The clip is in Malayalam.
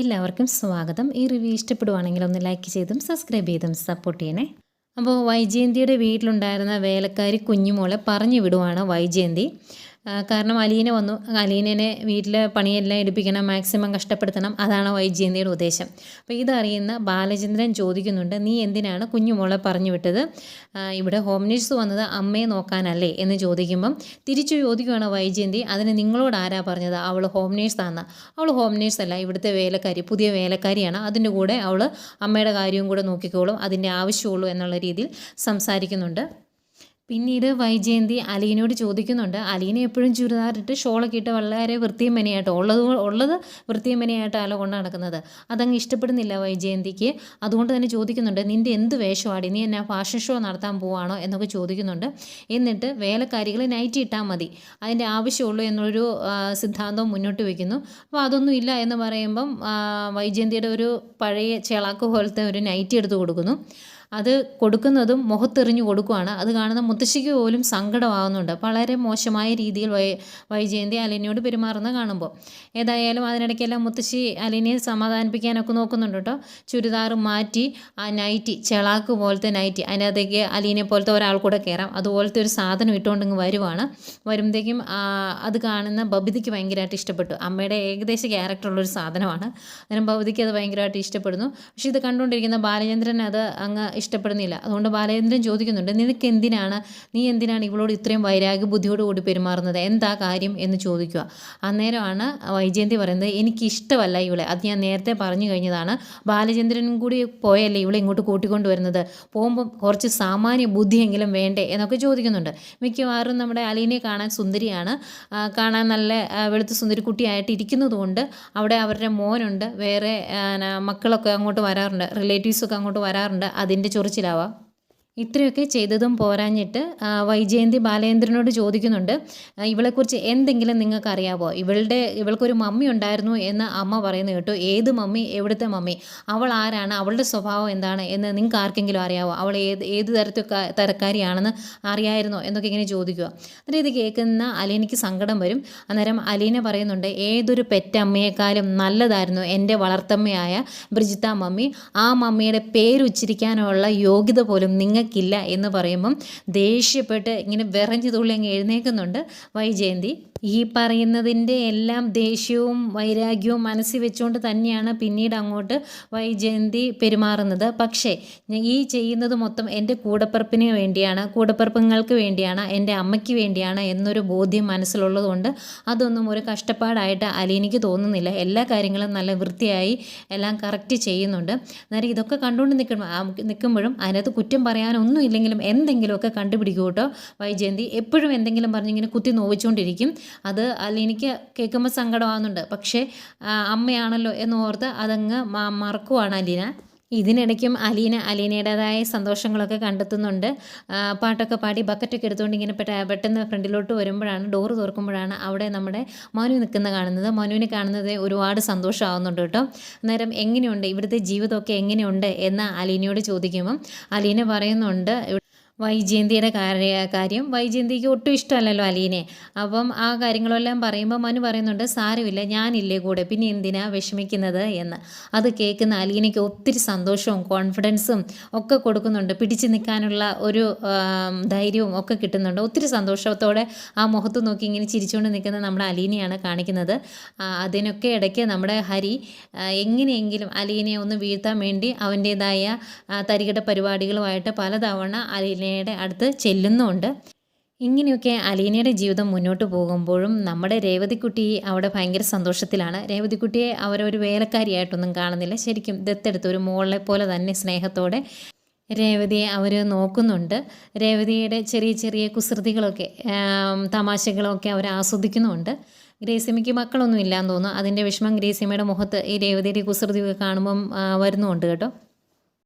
എല്ലാവർക്കും സ്വാഗതം. ഈ റിവ്യൂ ഇഷ്ടപ്പെടുവാണെങ്കിൽ ഒന്ന് ലൈക്ക് ചെയ്തും സബ്സ്ക്രൈബ് ചെയ്തും സപ്പോർട്ട് ചെയ്യണേ. അപ്പോൾ വൈജയന്തിയുടെ വീട്ടിലുണ്ടായിരുന്ന വേലക്കാരി കുഞ്ഞുമോളെ പറഞ്ഞു വിടുവാണ് വൈജയന്തി. കാരണം അലീന വന്നു. അലീനനെ വീട്ടിലെ പണിയെല്ലാം എടുപ്പിക്കണം മാക്സിമം കഷ്ടപ്പെടുത്തണം. അതാണ് വൈജയന്തിയുടെ ഉദ്ദേശം. അപ്പോൾ ഇതറിയുന്ന ബാലചന്ദ്രൻ ചോദിക്കുന്നുണ്ട് നീ എന്തിനാണ് കുഞ്ഞുമോളെ പറഞ്ഞു വിട്ടത്? ഇവിടെ ഹോം നേഴ്സ് വന്നത് അമ്മയെ നോക്കാനല്ലേ? എന്ന് ചോദിക്കുമ്പം തിരിച്ചു ചോദിക്കുകയാണ് വൈജയന്തി അതിന് നിങ്ങളോട് ആരാ പറഞ്ഞത്? അവൾ ഹോം നേഴ്സാണ് അവൾ ഹോം നേഴ്സ് അല്ല ഇവിടുത്തെ വേലക്കാരി പുതിയ വേലക്കാരിയാണ്. അതിന്റെ കൂടെ അവൾ അമ്മയുടെ കാര്യവും കൂടെ നോക്കിക്കോളും അതിന്റെ ആവശ്യമുള്ളൂ എന്നുള്ള രീതിയിൽ സംസാരിക്കുന്നുണ്ട്. പിന്നീട് വൈജയന്തി അലീനയോട് ചോദിക്കുന്നുണ്ട്. അലീന എപ്പോഴും ചുരിദാറിട്ട് ഷോളൊക്കെ ഇട്ട് വളരെ വൃത്തിയും മെനയായിട്ട് ഉള്ളത് ഉള്ളത് വൃത്തിയും മെനയായിട്ടാണല്ലോ കൊണ്ട് നടക്കുന്നത്. അതങ്ങ് ഇഷ്ടപ്പെടുന്നില്ല വൈജയന്തിക്ക്. അതുകൊണ്ട് തന്നെ ചോദിക്കുന്നുണ്ട് നിന്റെ എന്ത് വേഷമാടി നീ എന്നാ ഫാഷൻ ഷോ നടത്താൻ പോവാണോ? എന്നൊക്കെ ചോദിക്കുന്നുണ്ട്. എന്നിട്ട് വേലക്കാരികൾ നൈറ്റ് ഇട്ടാൽ മതി. അതിന്റെ ആവശ്യമുള്ളൂ എന്നൊരു സിദ്ധാന്തം മുന്നോട്ട് വയ്ക്കുന്നു അപ്പോൾ അതൊന്നും ഇല്ല എന്ന് പറയുമ്പം വൈജയന്തിയുടെ ഒരു പഴയ ചെളാക്ക് പോലത്തെ ഒരു നൈറ്റ് എടുത്ത് കൊടുക്കുന്നു. അത് കൊടുക്കുന്നതും മുഖത്തെറിഞ്ഞു കൊടുക്കുകയാണ് അത് കാണുന്ന മുത്തശ്ശിക്ക് പോലും സങ്കടമാകുന്നുണ്ട്. വളരെ മോശമായ രീതിയിൽ വൈ വൈജയന്തി അലിനിയോട് പെരുമാറുന്ന കാണുമ്പോൾ. ഏതായാലും അതിനിടയ്ക്കെല്ലാം മുത്തശ്ശി അലിനെ സമാധാനിപ്പിക്കാനൊക്കെ നോക്കുന്നുണ്ട് കേട്ടോ. ചുരിദാർ മാറ്റി ആ നൈറ്റി ചെളാക്ക് പോലത്തെ നൈറ്റി അതിനകത്തേക്ക് അലീനെ പോലത്തെ ഒരാൾ കൂടെ കയറാം. അതുപോലത്തെ ഒരു സാധനം ഇട്ടുകൊണ്ടിങ്ങ് വരുവാണ്. വരുമ്പോഴത്തേക്കും അത് കാണുന്ന ബബിതിക്ക് ഭയങ്കരമായിട്ട് ഇഷ്ടപ്പെട്ടു. അമ്മയുടെ ഏകദേശ ക്യാരക്ടറുള്ളൊരു സാധനമാണ്. അന്നേരം ബബിതിക്ക് അത് ഭയങ്കരമായിട്ട് ഇഷ്ടപ്പെടുന്നു. പക്ഷേ ഇത് കണ്ടുകൊണ്ടിരിക്കുന്ന ബാലചന്ദ്രൻ അത് അങ്ങ് ഇഷ്ടപ്പെടുന്നില്ല. അതുകൊണ്ട് ബാലചന്ദ്രൻ ചോദിക്കുന്നുണ്ട് നിനക്ക് എന്തിനാണ് നീ എന്തിനാണ് ഇവളോട് ഇത്രയും വൈരാഗ്യ ബുദ്ധിയോടുകൂടി പെരുമാറുന്നത്? എന്താ കാര്യം? എന്ന് ചോദിക്കുക. അന്നേരമാണ് വൈജയന്തി പറയുന്നത് എനിക്ക് ഇഷ്ടമല്ല ഇവളെ. അത് ഞാൻ നേരത്തെ പറഞ്ഞു കഴിഞ്ഞതാണ്. ബാലചന്ദ്രനും കൂടി പോയല്ലേ ഇവളെ ഇങ്ങോട്ട് കൂട്ടിക്കൊണ്ടുവരുന്നത്? പോകുമ്പോൾ കുറച്ച് സാമാന്യ ബുദ്ധിയെങ്കിലും വേണ്ടേ? എന്നൊക്കെ ചോദിക്കുന്നുണ്ട്. മിക്കവാറും നമ്മുടെ അലീനെ കാണാൻ സുന്ദരിയാണ്. കാണാൻ നല്ല വെളുത്ത സുന്ദരി കുട്ടിയായിട്ട് ഇരിക്കുന്നതുകൊണ്ട് അവിടെ അവരുടെ മോനുണ്ട്. വേറെ മക്കളൊക്കെ അങ്ങോട്ട് വരാറുണ്ട്. റിലേറ്റീവ്സൊക്കെ അങ്ങോട്ട് വരാറുണ്ട്. അതിന്റെ ചൊറിച്ചിലാവാം. ഇത്രയൊക്കെ ചെയ്തതും പോരാഞ്ഞിട്ട് വൈജയന്തി ബാലേന്ദ്രനോട് ചോദിക്കുന്നുണ്ട് ഇവളെക്കുറിച്ച് എന്തെങ്കിലും നിങ്ങൾക്ക് അറിയാവോ ഇവളുടെ ഇവൾക്കൊരു മമ്മി ഉണ്ടായിരുന്നു എന്ന് അമ്മ പറയുന്നത് കേട്ടോ. ഏത് മമ്മി? എവിടുത്തെ മമ്മി? അവൾ ആരാണ്? അവളുടെ സ്വഭാവം എന്താണ് എന്ന് നിങ്ങൾക്ക് ആർക്കെങ്കിലും അറിയാവോ? അവൾ ഏത് ഏത് തരത്തിൽ തരക്കാരിയാണെന്ന് അറിയായിരുന്നോ? എന്നൊക്കെ ഇങ്ങനെ ചോദിക്കുക. അന്നേരം ഇത് കേൾക്കുന്ന അലീനയ്ക്ക് സങ്കടം വരും. അന്നേരം അലീന പറയുന്നുണ്ട് ഏതൊരു പെറ്റമ്മയെക്കാളും നല്ലതായിരുന്നു എന്റെ വളർത്തമ്മയായ ബ്രിജിത്ത മമ്മി. ആ മമ്മിയുടെ പേരുച്ചരിക്കാനുള്ള യോഗ്യത പോലും നിങ്ങൾക്കില്ല എന്ന് പറയുമ്പം ദേഷ്യപ്പെട്ട് ഇങ്ങനെ വിറഞ്ഞു തുള്ളി അങ്ങ് എഴുന്നേൽക്കുന്നുണ്ട്. വൈജയന്തി ഈ പറയുന്നതിന്റെ എല്ലാം ദേഷ്യവും വൈരാഗ്യവും മനസ്സിൽ വെച്ചുകൊണ്ട് തന്നെയാണ് പിന്നീട് അങ്ങോട്ട് വൈജയന്തി പെരുമാറുന്നത്. പക്ഷേ ഈ ചെയ്യുന്നത് മൊത്തം എന്റെ കൂടപ്പിറപ്പിന് വേണ്ടിയാണ് കൂടപ്പിറപ്പുങ്ങൾക്ക് വേണ്ടിയാണ് എന്റെ അമ്മയ്ക്ക് വേണ്ടിയാണ് എന്നൊരു ബോധ്യം മനസ്സിലുള്ളതുകൊണ്ട് അതൊന്നും ഒരു കഷ്ടപ്പാടായിട്ട് അലീനിക്ക് തോന്നുന്നില്ല. എല്ലാ കാര്യങ്ങളും നല്ല വൃത്തിയായി എല്ലാം കറക്റ്റ് ചെയ്യുന്നുണ്ട്. അന്നേരം ഇതൊക്കെ കണ്ടുകൊണ്ട് നിൽക്കുമ്പോൾ നിൽക്കുമ്പോഴും അതിനകത്ത് കുറ്റം പറയാനൊന്നും ഇല്ലെങ്കിലും എന്തെങ്കിലുമൊക്കെ കണ്ടുപിടിക്കൂട്ടോ വൈജയന്തി. എപ്പോഴും എന്തെങ്കിലും പറഞ്ഞിങ്ങനെ കുത്തി നോവിച്ചുകൊണ്ടിരിക്കും. അത് അല്ല എനിക്ക് കേൾക്കുമ്പോൾ സങ്കടമാകുന്നുണ്ട് പക്ഷേ അമ്മയാണല്ലോ എന്ന് ഓർത്ത് അതങ്ങ് മറക്കുവാണ് അലീന. ഇതിനിടയ്ക്കും അലീന അലീനയുടേതായ സന്തോഷങ്ങളൊക്കെ കണ്ടെത്തുന്നുണ്ട്. പാട്ടൊക്കെ പാടി ബക്കറ്റൊക്കെ എടുത്തുകൊണ്ട് ഇങ്ങനെ പെട്ട പെട്ടെന്ന് ഫ്രണ്ടിലോട്ട് വരുമ്പോഴാണ് ഡോറ് തുറക്കുമ്പോഴാണ് അവിടെ നമ്മുടെ മനു നിൽക്കുന്ന കാണുന്നത്. മനുവിനെ കാണുന്നത് ഒരുപാട് സന്തോഷമാവുന്നുണ്ട് കേട്ടോ. അന്നേരം എങ്ങനെയുണ്ട്? ഇവിടുത്തെ ജീവിതമൊക്കെ എങ്ങനെയുണ്ട്? എന്ന് അലീനയോട് ചോദിക്കുമ്പം അലീന പറയുന്നുണ്ട് വൈജയന്തിയുടെ കാര്യ കാര്യം. വൈജയന്തിക്ക് ഒട്ടും ഇഷ്ടമല്ലല്ലോ അലീനെ. അപ്പം ആ കാര്യങ്ങളെല്ലാം പറയുമ്പോൾ മനു പറയുന്നുണ്ട് സാരമില്ല ഞാനില്ലേ കൂടെ. പിന്നെ എന്തിനാ വിഷമിക്കുന്നത്? എന്ന്. അത് കേൾക്കുന്ന അലീനയ്ക്ക് ഒത്തിരി സന്തോഷവും കോൺഫിഡൻസും ഒക്കെ കൊടുക്കുന്നുണ്ട്. പിടിച്ചു നിൽക്കാനുള്ള ഒരു ധൈര്യവും ഒക്കെ കിട്ടുന്നുണ്ട്. ഒത്തിരി സന്തോഷത്തോടെ ആ മുഖത്ത് നോക്കി ഇങ്ങനെ ചിരിച്ചുകൊണ്ട് നിൽക്കുന്ന നമ്മുടെ അലീനയാണ് കാണിക്കുന്നത്. അതിനൊക്കെ ഇടയ്ക്ക് നമ്മുടെ ഹരി എങ്ങനെയെങ്കിലും അലീനയെ ഒന്ന് വീഴ്ത്താൻ വേണ്ടി അവന്റേതായ തരികിട പരിപാടികളുമായിട്ട് പലതവണ അലീനയുടെ അടുത്ത് ചെല്ലുന്നുമുണ്ട് ഇങ്ങനെയൊക്കെ അലീനയുടെ ജീവിതം മുന്നോട്ട് പോകുമ്പോഴും നമ്മുടെ രേവതിക്കുട്ടി അവിടെ ഭയങ്കര സന്തോഷത്തിലാണ്. രേവതിക്കുട്ടിയെ അവരൊരു വേലക്കാരിയായിട്ടൊന്നും കാണുന്നില്ല. ശരിക്കും ദത്തെടുത്ത് ഒരു മോളെ പോലെ തന്നെ സ്നേഹത്തോടെ രേവതിയെ അവർ നോക്കുന്നുണ്ട്. രേവതിയുടെ ചെറിയ ചെറിയ കുസൃതികളൊക്കെ തമാശകളൊക്കെ അവർ ആസ്വദിക്കുന്നുണ്ട്. ഗ്രേസിമയ്ക്ക് മക്കളൊന്നും ഇല്ലാന്ന് തോന്നുന്നു. അതിന്റെ വിഷമം ഗ്രേസിമയുടെ മുഖത്ത് ഈ രേവതിയുടെ കുസൃതിയൊക്കെ കാണുമ്പം വരുന്നുണ്ട് കേട്ടോ.